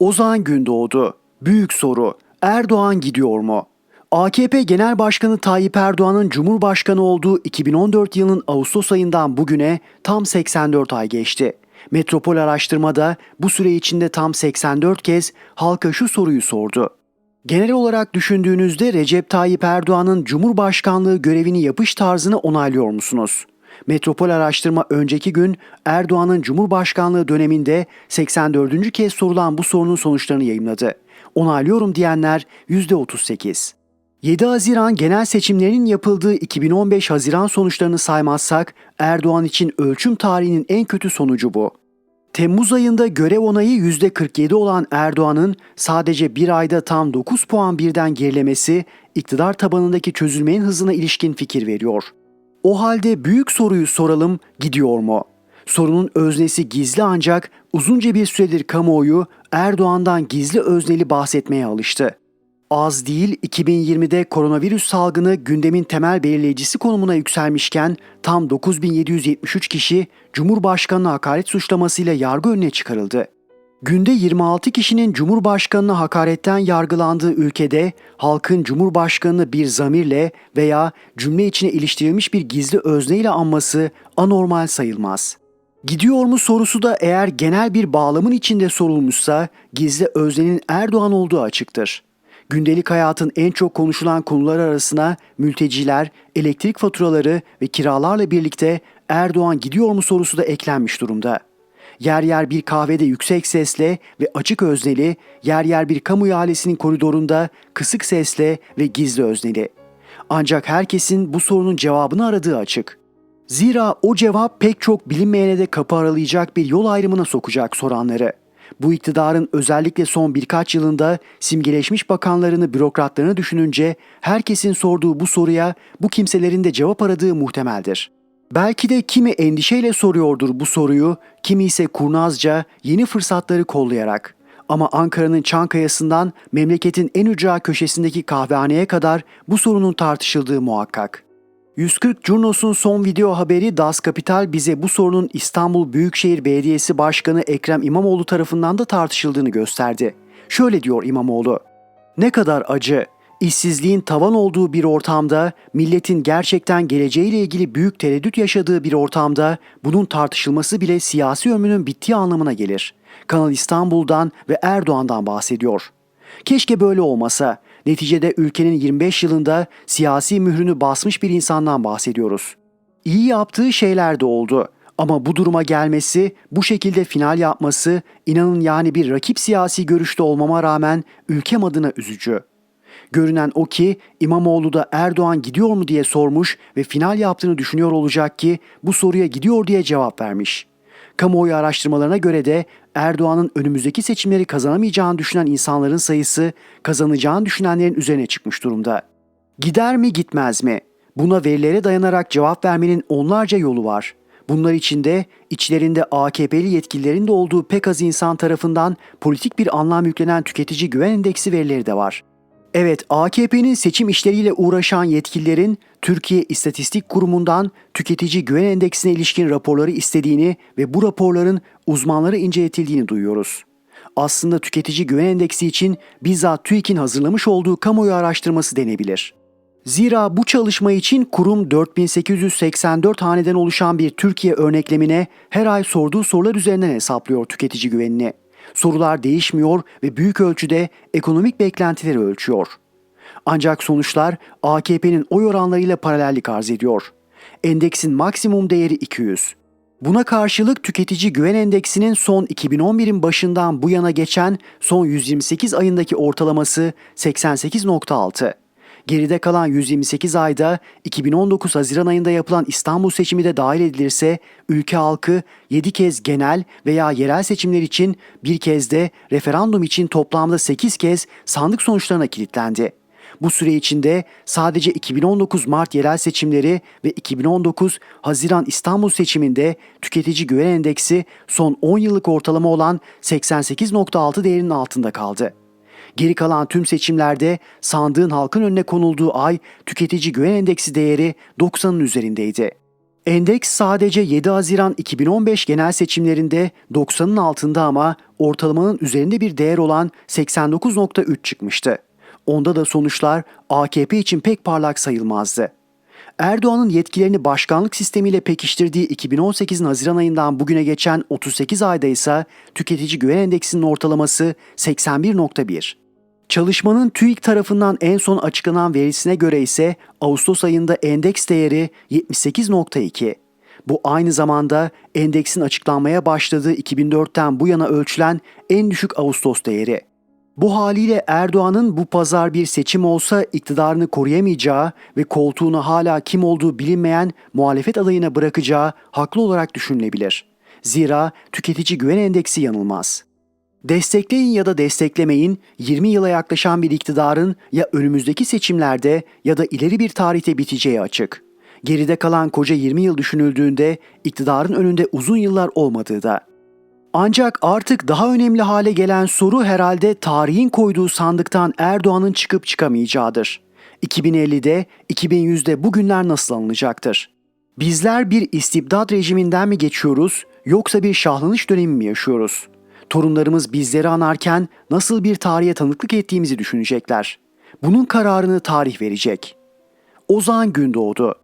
Ozan Gündoğdu. Büyük soru. Erdoğan gidiyor mu? AKP Genel Başkanı Tayyip Erdoğan'ın Cumhurbaşkanı olduğu 2014 yılının Ağustos ayından bugüne tam 84 ay geçti. Metropol araştırmada bu süre içinde tam 84 kez halka şu soruyu sordu. Genel olarak düşündüğünüzde Recep Tayyip Erdoğan'ın Cumhurbaşkanlığı görevini yapış tarzını onaylıyor musunuz? Metropol araştırma önceki gün Erdoğan'ın Cumhurbaşkanlığı döneminde 84. kez sorulan bu sorunun sonuçlarını yayımladı. Onaylıyorum diyenler %38. 7 Haziran genel seçimlerinin yapıldığı 2015 Haziran sonuçlarını saymazsak Erdoğan için ölçüm tarihinin en kötü sonucu bu. Temmuz ayında görev onayı %47 olan Erdoğan'ın sadece bir ayda tam 9 puan birden gerilemesi iktidar tabanındaki çözülmenin hızına ilişkin fikir veriyor. O halde büyük soruyu soralım, gidiyor mu? Sorunun öznesi gizli ancak uzunca bir süredir kamuoyu Erdoğan'dan gizli özneli bahsetmeye alıştı. Az değil 2020'de koronavirüs salgını gündemin temel belirleyicisi konumuna yükselmişken tam 9773 kişi Cumhurbaşkanı'na hakaret suçlamasıyla yargı önüne çıkarıldı. Günde 26 kişinin Cumhurbaşkanı'na hakaretten yargılandığı ülkede halkın Cumhurbaşkanı'nı bir zamirle veya cümle içine iliştirilmiş bir gizli özneyle anması anormal sayılmaz. Gidiyor mu sorusu da eğer genel bir bağlamın içinde sorulmuşsa gizli öznenin Erdoğan olduğu açıktır. Gündelik hayatın en çok konuşulan konuları arasına mülteciler, elektrik faturaları ve kiralarla birlikte Erdoğan gidiyor mu sorusu da eklenmiş durumda. Yer yer bir kahvede yüksek sesle ve açık özneli, yer yer bir kamu ihalesinin koridorunda kısık sesle ve gizli özneli. Ancak herkesin bu sorunun cevabını aradığı açık. Zira o cevap pek çok bilinmeyene de kapı aralayacak bir yol ayrımına sokacak soranları. Bu iktidarın özellikle son birkaç yılında simgeleşmiş bakanlarını, bürokratlarını düşününce herkesin sorduğu bu soruya bu kimselerin de cevap aradığı muhtemeldir. Belki de kimi endişeyle soruyordur bu soruyu, kimi ise kurnazca yeni fırsatları kollayarak. Ama Ankara'nın Çankaya'sından memleketin en ücra köşesindeki kahvehaneye kadar bu sorunun tartışıldığı muhakkak. 140 Curnos'un son video haberi Das Kapital bize bu sorunun İstanbul Büyükşehir Belediyesi Başkanı Ekrem İmamoğlu tarafından da tartışıldığını gösterdi. Şöyle diyor İmamoğlu. Ne kadar acı, işsizliğin tavan olduğu bir ortamda, milletin gerçekten geleceğiyle ilgili büyük tereddüt yaşadığı bir ortamda bunun tartışılması bile siyasi ömrünün bittiği anlamına gelir. Kanal İstanbul'dan ve Erdoğan'dan bahsediyor. Keşke böyle olmasa. Neticede ülkenin 25 yılında siyasi mührünü basmış bir insandan bahsediyoruz. İyi yaptığı şeyler de oldu. Ama bu duruma gelmesi, bu şekilde final yapması, inanın yani bir rakip siyasi görüşte olmama rağmen ülkem adına üzücü. Görünen o ki İmamoğlu da Erdoğan gidiyor mu diye sormuş ve final yaptığını düşünüyor olacak ki bu soruya gidiyor diye cevap vermiş. Kamuoyu araştırmalarına göre de Erdoğan'ın önümüzdeki seçimleri kazanamayacağını düşünen insanların sayısı kazanacağını düşünenlerin üzerine çıkmış durumda. Gider mi gitmez mi? Buna verilere dayanarak cevap vermenin onlarca yolu var. Bunlar içinde içlerinde AKP'li yetkililerin de olduğu pek az insan tarafından politik bir anlam yüklenen tüketici güven endeksi verileri de var. Evet, AKP'nin seçim işleriyle uğraşan yetkililerin Türkiye İstatistik Kurumu'ndan tüketici güven endeksine ilişkin raporları istediğini ve bu raporların uzmanlara inceletildiğini duyuyoruz. Aslında tüketici güven endeksi için bizzat TÜİK'in hazırlamış olduğu kamuoyu araştırması denebilir. Zira bu çalışma için kurum 4884 haneden oluşan bir Türkiye örneklemine her ay sorduğu sorular üzerinden hesaplıyor tüketici güvenini. Sorular değişmiyor ve büyük ölçüde ekonomik beklentileri ölçüyor. Ancak sonuçlar AKP'nin oy oranlarıyla paralellik arz ediyor. Endeksin maksimum değeri 200. Buna karşılık tüketici güven endeksinin son 2011'in başından bu yana geçen son 128 ayındaki ortalaması 88.6. Geride kalan 128 ayda 2019 Haziran ayında yapılan İstanbul seçimi de dahil edilirse ülke halkı 7 kez genel veya yerel seçimler için bir kez de referandum için toplamda 8 kez sandık sonuçlarına kilitlendi. Bu süre içinde sadece 2019 Mart yerel seçimleri ve 2019 Haziran İstanbul seçiminde tüketici güven endeksi son 10 yıllık ortalama olan 88.6 değerinin altında kaldı. Geri kalan tüm seçimlerde sandığın halkın önüne konulduğu ay tüketici güven endeksi değeri 90'ın üzerindeydi. Endeks sadece 7 Haziran 2015 genel seçimlerinde 90'ın altında ama ortalamanın üzerinde bir değer olan 89.3 çıkmıştı. Onda da sonuçlar AKP için pek parlak sayılmazdı. Erdoğan'ın yetkilerini başkanlık sistemiyle pekiştirdiği 2018'in Haziran ayından bugüne geçen 38 ayda ise tüketici güven endeksinin ortalaması 81.1. Çalışmanın TÜİK tarafından en son açıklanan verisine göre ise Ağustos ayında endeks değeri 78.2. Bu aynı zamanda endeksin açıklanmaya başladığı 2004'ten bu yana ölçülen en düşük Ağustos değeri. Bu haliyle Erdoğan'ın bu pazar bir seçim olsa iktidarını koruyamayacağı ve koltuğunu hala kim olduğu bilinmeyen muhalefet adayına bırakacağı haklı olarak düşünülebilir. Zira tüketici güven endeksi yanılmaz. Destekleyin ya da desteklemeyin 20 yıla yaklaşan bir iktidarın ya önümüzdeki seçimlerde ya da ileri bir tarihte biteceği açık. Geride kalan koca 20 yıl düşünüldüğünde iktidarın önünde uzun yıllar olmadığı da. Ancak artık daha önemli hale gelen soru herhalde tarihin koyduğu sandıktan Erdoğan'ın çıkıp çıkamayacağıdır. 2050'de, 2100'de bu günler nasıl alınacaktır? Bizler bir istibdat rejiminden mi geçiyoruz yoksa bir şahlanış dönemi mi yaşıyoruz? Torunlarımız bizleri anarken nasıl bir tarihe tanıklık ettiğimizi düşünecekler. Bunun kararını tarih verecek. Ozan Gündoğdu